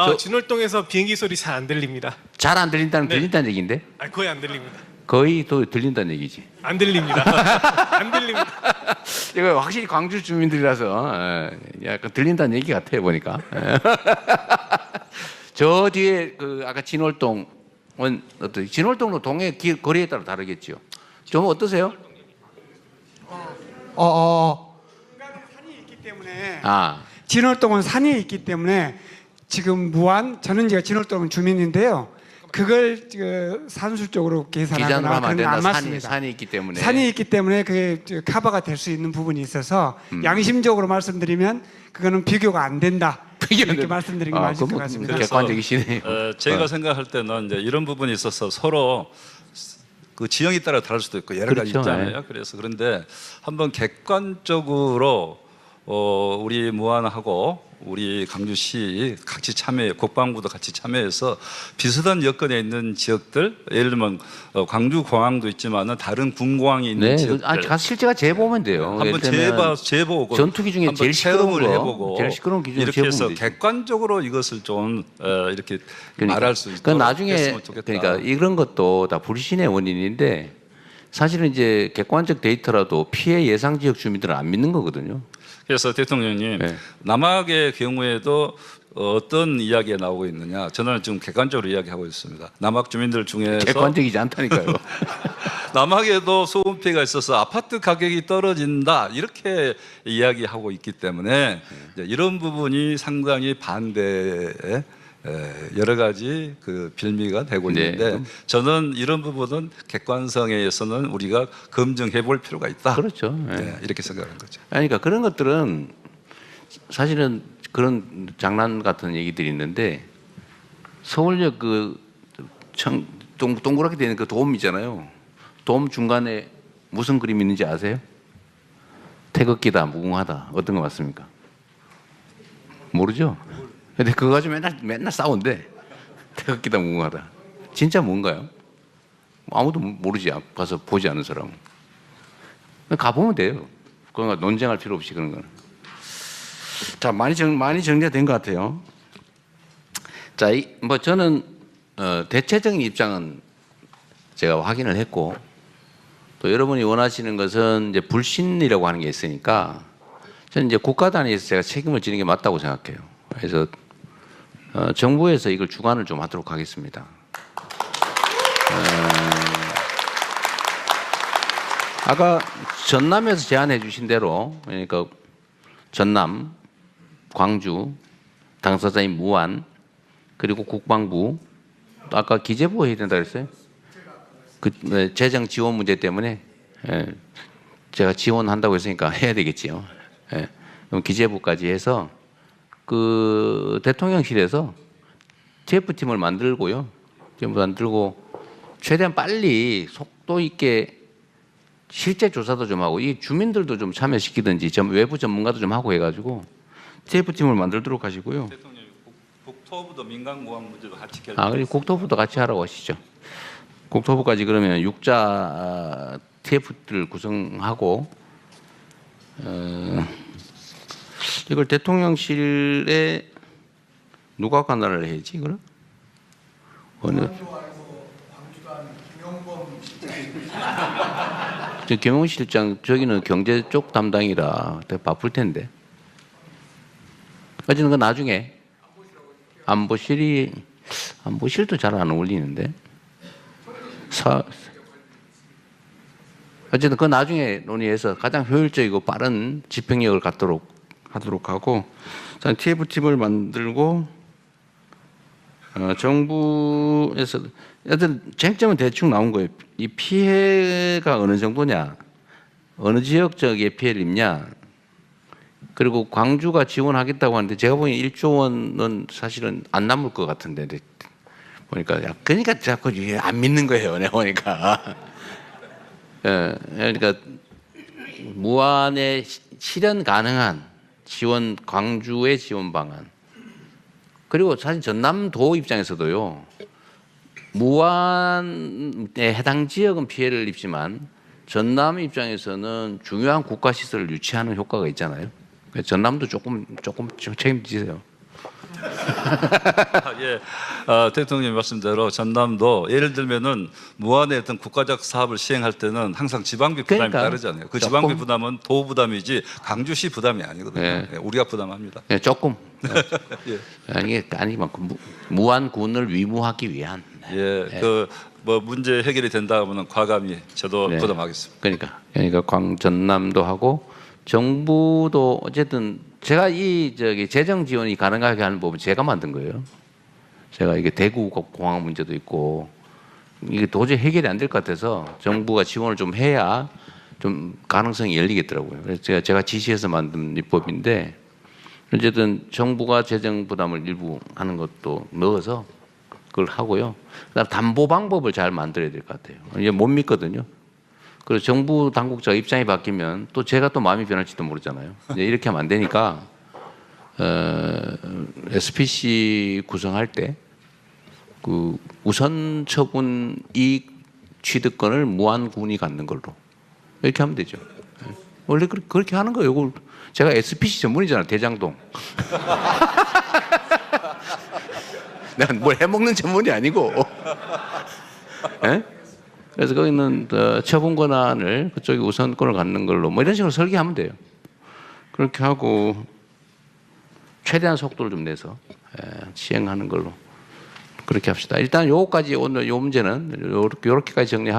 아, 저- 진월동에서 비행기 소리 잘 안 들립니다. 잘 안 들린다는 네. 들린다는 얘기인데 아, 거의 안 들립니다. 거의 또 들린다는 얘기지. 안 들립니다. 안 들립니다. 이거 확실히 광주 주민들이라서 예, 약간 들린다는 얘기 같아요 보니까. 예. 저 뒤에 그 아까 진월동은 어떤 진월동도 동해 길 거리에 따라 다르겠죠. 좀 어떠세요? 어, 어. 중간에 산이 있기 때문에 아 진월동은 산이 있기 때문에 지금 무안 저는 제가 진월동 주민인데요. 그걸 그 산술적으로 기जान으로 계산하거나 안 그런 된다. 건안 산이 맞습니다. 산이 있기 때문에. 산이 있기 때문에 그게 저 커버가 될 수 있는 부분이 있어서 음. 양심적으로 말씀드리면 그거는 비교가 안 된다. 이렇게 말씀드린 게 아, 맞을 것 같습니다. 뭐 객관적이시네요. 어, 제가 생각할 때는 이제 이런 부분이 있어서 서로 그 지형에 따라 다를 수도 있고 여러 가지 그렇죠. 있잖아요. 그래서 그런데 한번 객관적으로 어, 우리 무안하고 우리 강주시 같이 참여, 국방부도 같이 참여해서 비슷한 여건에 있는 지역들, 예를 들면 어, 광주 공항도 있지만은 다른 군공항이 있는 네, 지역들. 아, 가서 실제가 재보면 돼요. 한번 재봐 재보고 전투기 중에 제일 시끄러운 체험을 거, 해보고 제일 시끄러운 기준으로 이렇게 해서 되죠. 객관적으로 이것을 좀 어, 이렇게 그러니까, 말할 수 있도록 그 나중에. 그러니까 이런 것도 다 불신의 원인인데 사실은 이제 객관적 데이터라도 피해 예상 지역 주민들은 안 믿는 거거든요. 그래서 대통령님 네. 남학의 경우에도 어떤 이야기가 나오고 있느냐 저는 지금 객관적으로 이야기하고 있습니다. 남학 주민들 중에서 객관적이지 않다니까요. 남학에도 소음 피해가 있어서 아파트 가격이 떨어진다 이렇게 이야기하고 있기 때문에 이런 부분이 상당히 반대에 에, 여러 가지 그 빌미가 되고 네. 있는데 저는 이런 부분은 객관성에 의해서는 우리가 검증해 볼 필요가 있다. 그렇죠. 예. 네, 이렇게 생각하는 거죠. 그러니까 그런 것들은 사실은 그런 장난 같은 얘기들이 있는데 서울역 그 청, 동, 동그랗게 되는 그돔 있잖아요. 돔 중간에 무슨 그림이 있는지 아세요? 태극기다, 무궁하다. 어떤 거 맞습니까? 모르죠? 근데 그거 가지고 맨날, 맨날 싸운대. 태극기다, 무궁하다. 진짜 뭔가요? 아무도 모르지. 가서 보지 않은 사람은. 가보면 돼요. 그러니까 논쟁할 필요 없이 그런 거는. 자 많이 정 많이 정리가 된것 같아요. 자, 이, 뭐 저는 어, 대체적인 입장은 제가 확인을 했고 또 여러분이 원하시는 것은 이제 불신이라고 하는 게 있으니까 저는 이제 국가 단위에서 제가 책임을 지는 게 맞다고 생각해요. 그래서 어, 정부에서 이걸 주관을 좀 하도록 하겠습니다. 아까 전남에서 제안해 주신 대로 그러니까 전남, 광주, 당사자인 무안 그리고 국방부 또 아까 기재부 해야 된다 그랬어요. 그 네, 재정 지원 문제 때문에 예, 제가 지원한다고 했으니까 해야 되겠지요. 예, 그럼 기재부까지 해서 그 대통령실에서 TF 팀을 만들고요. 팀을 만들고 최대한 빨리 속도 있게 실제 조사도 좀 하고 이 주민들도 좀 참여시키든지 좀 외부 전문가도 좀 하고 해가지고 TF 팀을 만들도록 하시고요. 국- 국토부도 민간공항 문제도 같이 결. 아 그리고 국토부도 같이 하라고 하시죠. 국토부까지 그러면 육자 아, TF를 구성하고 어, 이걸 대통령실에 누가 관할을 해야지 그럼? 어느? 저 김용 실장 저기는 경제 쪽 담당이라 되게 바쁠 텐데. 어쨌든 그 나중에 안보실이 안보실도 잘 안 어울리는데. 사 어쨌든 그 나중에 논의해서 가장 효율적이고 빠른 집행력을 갖도록 하도록 하고 자, TF 팀을 만들고 어, 정부에서 여튼 쟁점은 대충 나온 거예요. 이 피해가 어느 정도냐, 어느 지역 지역에 피해를 입냐. 그리고 광주가 지원하겠다고 하는데 제가 보기엔 1조 원은 사실은 안 남을 것 같은데 보니까 야, 그러니까 자꾸 이게 안 믿는 거예요. 내가 보니까. 예, 그러니까 무한의 시- 실현 가능한 지원 광주의 지원 방안 그리고 사실 전남도 입장에서도요 무한에 해당 지역은 피해를 입지만 전남 입장에서는 중요한 국가 시설을 유치하는 효과가 있잖아요. 그래서 전남도 조금 조금 좀 책임지세요. 아, 예, 아, 대통령 말씀대로 전남도 예를 들면은 무한의 어떤 국가적 사업을 시행할 때는 항상 지방비 부담이 그러니까. 따르잖아요. 그 조금. 지방비 부담은 도 부담이지 강주시 부담이 아니거든요. 예. 예, 우리가 부담합니다. 예, 조금 예. 아니 아니 막 무- 무한군을 위무하기 위한 예, 그 뭐 문제 해결이 된다 하면은 과감히 저도 네. 부담하겠습니다. 그러니까 그러니까 광 전남도 하고 정부도 어쨌든 제가 이 저기 재정 지원이 가능하게 하는 법은 제가 만든 거예요. 제가 이게 대구 공항 문제도 있고 이게 도저히 해결이 안 될 것 같아서 정부가 지원을 좀 해야 좀 가능성이 열리겠더라고요. 그래서 제가 제가 지시해서 만든 입법인데 어쨌든 정부가 재정 부담을 일부 하는 것도 넣어서 그걸 하고요. 그다음 담보 방법을 잘 만들어야 될 것 같아요. 이제 못 믿거든요. 그래서 정부 당국자 입장이 바뀌면 또 제가 또 마음이 변할지도 모르잖아요. 이렇게 하면 안 되니까 어, SPC 구성할 때 그 우선 처분 이익 취득권을 무한군이 갖는 걸로 이렇게 하면 되죠. 예. 원래 그렇게, 하는 거예요. 이걸 제가 SPC 전문이잖아요. 대장동. 내가 뭘 해먹는 전문이 아니고. 예? 그래서 거기는 어, 처분 권한을 그쪽이 우선권을 갖는 걸로 뭐 이런 식으로 설계하면 돼요. 그렇게 하고 최대한 속도를 좀 내서 예, 시행하는 걸로 그렇게 합시다. 일단 요거까지 오늘 요 문제는 요렇게 요렇게까지 정리하.